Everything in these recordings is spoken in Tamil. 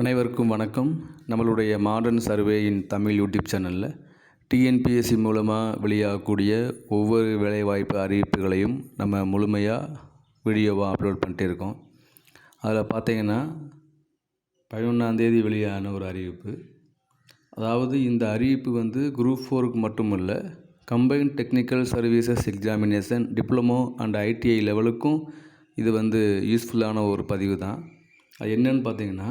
அனைவருக்கும் வணக்கம். நம்மளுடைய மாடர்ன் சர்வேயின் தமிழ் யூடியூப் சேனலில் டிஎன்பிஎஸ்சி மூலமாக வெளியாகக்கூடிய ஒவ்வொரு வேலைவாய்ப்பு அறிவிப்புகளையும் நம்ம முழுமையாக வீடியோவாக அப்லோட் பண்ணிட்டு இருக்கோம். அதில் பார்த்தீங்கன்னா பதினொன்றாந்தேதி வெளியான ஒரு அறிவிப்பு. அதாவது இந்த அறிவிப்பு வந்து குரூப் ஃபோருக்கு மட்டும் இல்லை combined technical services examination diploma and ITI லெவலுக்கும் இது வந்து யூஸ்ஃபுல்லான ஒரு பதிவு தான். அது என்னன்னு பார்த்தீங்கன்னா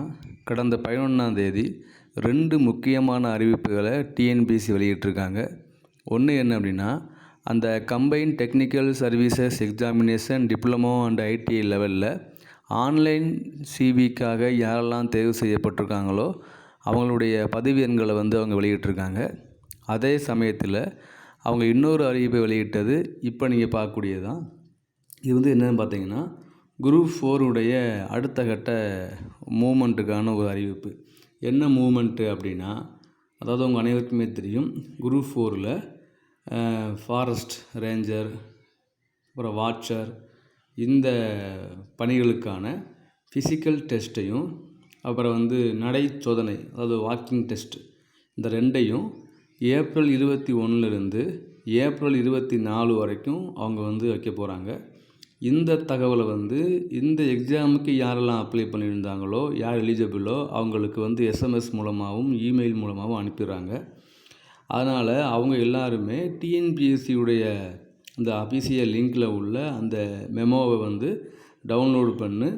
கடந்த பதினொன்றாந்தேதி ரெண்டு முக்கியமான அறிவிப்புகளை டிஎன்பிசி வெளியிட்டிருக்காங்க. ஒன்று என்ன அப்படின்னா அந்த combined technical services examination diploma and ITI லெவலில் ஆன்லைன் சிவிக்காக யாரெல்லாம் தேர்வு செய்யப்பட்டிருக்காங்களோ அவங்களுடைய பதிவு எண்களை வந்து அவங்க வெளியிட்டிருக்காங்க. அதே சமயத்தில் அவங்க இன்னொரு அறிவிப்பை வெளியிட்டது இப்போ நீங்கள் பார்க்கக்கூடியது தான் இது வந்து என்னென்னு பார்த்தீங்கன்னா குரூப் ஃபோருடைய அடுத்த கட்ட மூமெண்ட்டுக்கான ஒரு அறிவிப்பு. என்ன மூமெண்ட்டு அப்படின்னா அதாவது உங்கள் அனைவருக்குமே தெரியும் குரூப் ஃபோரில் ஃபாரஸ்ட் ரேஞ்சர் அப்புறம் வாட்சர் இந்த பணிகளுக்கான ஃபிசிக்கல் டெஸ்ட்டையும் அப்புறம் வந்து நடை சோதனை அதாவது வாக்கிங் டெஸ்ட் இந்த ரெண்டையும் ஏப்ரல் இருபத்தி ஒன்றுலேருந்து ஏப்ரல் இருபத்தி நாலு வரைக்கும் அவங்க வந்து வைக்க போகிறாங்க இந்த தகவலை வந்து இந்த எக்ஸாமுக்கு யாரெல்லாம் அப்ளை பண்ணியிருந்தாங்களோ யார் எலிஜிபிளோ அவங்களுக்கு வந்து எஸ்எம்எஸ் மூலமாகவும் இமெயில் மூலமாகவும் அனுப்பிடுறாங்க. அதனால் அவங்க எல்லாருமே டிஎன்பிஎஸ்சியுடைய அந்த அபிசியல் லிங்கில் உள்ள அந்த மெமோவை வந்து டவுன்லோடு பண்ணு.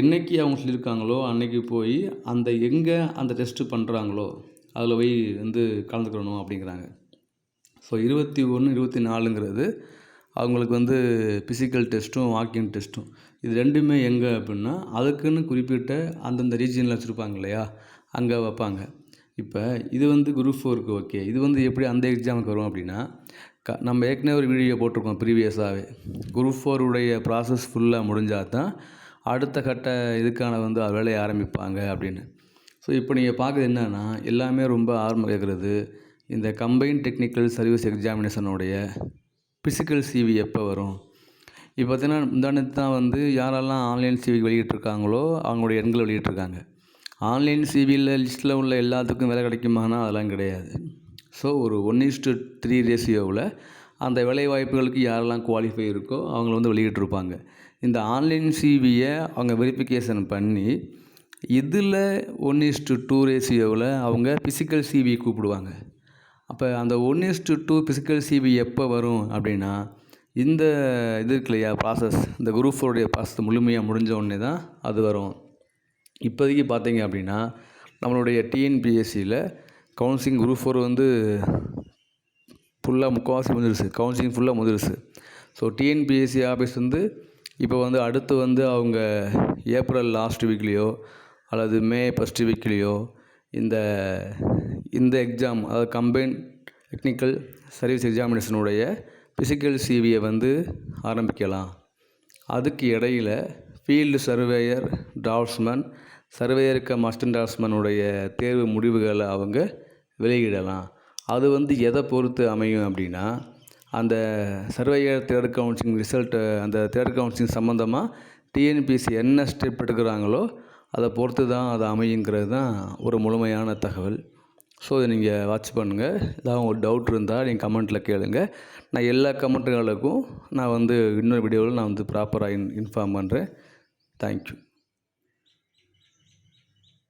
என்றைக்கு அவங்க சொல்லியிருக்காங்களோ அன்றைக்கி போய் அந்த எங்கே அந்த டெஸ்ட்டு பண்ணுறாங்களோ அதில் போய் வந்து கலந்துக்கிறணும் அப்படிங்கிறாங்க. ஸோ இருபத்தி ஒன்று இருபத்தி நாலுங்கிறது அவங்களுக்கு வந்து ஃபிசிக்கல் டெஸ்ட்டும் வாக்கிங் டெஸ்ட்டும் இது ரெண்டுமே எங்கே அப்படின்னா அதுக்குன்னு குறிப்பிட்ட அந்தந்த ரீஜியனில் வச்சுருப்பாங்க இல்லையா? அங்கே வைப்பாங்க. இப்போ இது வந்து குரூப் ஃபோருக்கு ஓகே இது வந்து எப்படி அந்த எக்ஸாமுக்கு வரும் அப்படின்னா க நம்ம ஏற்கனவே ஒரு வீடியோ போட்டிருக்கோம் ப்ரீவியஸாகவே குரூப் ஃபோருடைய ப்ராசஸ் ஃபுல்லாக முடிஞ்சால் தான் அடுத்த கட்ட இதுக்கான வந்து வேலையை ஆரம்பிப்பாங்க அப்படின்னு. ஸோ இப்போ நீங்கள் பார்க்குறது என்னென்னா எல்லாமே ரொம்ப ஆர்வம் கேட்குறது இந்த கம்பைன் டெக்னிக்கல் சர்வீஸ் எக்ஸாமினேஷனுடைய பிசிக்கல் சிவி எப்போ வரும்? இப்போ பார்த்தீங்கன்னா முந்தானத்து தான் வந்து யாரெல்லாம் ஆன்லைன் சிவி வெளியிட்ருக்காங்களோ அவங்களுடைய எண்களை வெளியிட்ருக்காங்க ஆன்லைன் சிவியில் லிஸ்ட்டில் உள்ள எல்லாத்துக்கும் வேலை கிடைக்குமானா அதெல்லாம் கிடையாது. ஸோ ஒரு ஒன் இஸ்டு த்ரீ ரேஷியோவில் அந்த வேலைவாய்ப்புகளுக்கு யாரெல்லாம் குவாலிஃபை இருக்கோ அவங்கள வந்து வெளியிட்டிருப்பாங்க. இந்த ஆன்லைன் சிவியை அவங்க வெரிஃபிகேஷன் பண்ணி இதில் ஒன் இஸ்டு டூ ரேஷியோவில் அவங்க ஃபிசிக்கல் சிவி கூப்பிடுவாங்க. அப்போ அந்த one is to two physical CV எப்போ வரும் அப்படின்னா இந்த இது இருக்கு இல்லையா ப்ராசஸ் இந்த குரூப் ஃபோருடைய ப்ராசஸ் முழுமையாக முடிஞ்ச உடனே தான் அது வரும். இப்போதைக்கு பார்த்தீங்க அப்படின்னா நம்மளுடைய டிஎன்பிஎஸ்சியில் கவுன்சிலிங் குரூப் ஃபோர் வந்து ஃபுல்லாக முக்கால்வாசி முடிஞ்சிருச்சு கவுன்சிலிங் ஃபுல்லாக முடிஞ்சிருச்சு ஸோ டிஎன்பிஎஸ்சி ஆஃபீஸ் வந்து இப்போ வந்து அடுத்து வந்து அவங்க ஏப்ரல் லாஸ்ட் வீக்லேயோ அல்லது மே ஃபஸ்ட்டு வீக்லேயோ இந்த இந்த எக்ஸாம் அதாவது கம்பைன் டெக்னிக்கல் சர்வீஸ் எக்ஸாமினேஷனுடைய ஃபிசிக்கல் சிவியை வந்து ஆரம்பிக்கலாம். அதுக்கு இடையில் ஃபீல்டு சர்வேயர் டிராஃப்ட்ஸ்மேன் சர்வேயருக்கு மஸ்டன் அசிஸ்டன்ட் டிராஃப்ட்ஸ்மேனுடைய தேர்வு முடிவுகளை அவங்க வெளியிடலாம். அது வந்து எதை பொறுத்து அமையும் அப்படின்னா அந்த சர்வேயர் தேர்ட் கவுன்சிலிங் ரிசல்ட்டு அந்த தேர்ட் கவுன்சிலிங் சம்மந்தமாக டிஎன்பிசி என்ன ஸ்டெப் எடுக்கிறாங்களோ அதை பொறுத்து தான் அது அமையுங்கிறது தான் ஒரு முழுமையான தகவல். ஸோ இதை நீங்கள் வாட்ச் பண்ணுங்கள் ஏதாவது உங்களுக்கு டவுட் இருந்தால் நீங்கள் கமெண்ட்டில் கேளுங்கள் நான் எல்லா கமெண்ட்டுகளுக்கும் நான் வந்து இன்னொரு வீடியோவில் நான் வந்து ப்ராப்பராக இன் இன்ஃபார்ம் பண்ணுறேன் தேங்க்யூ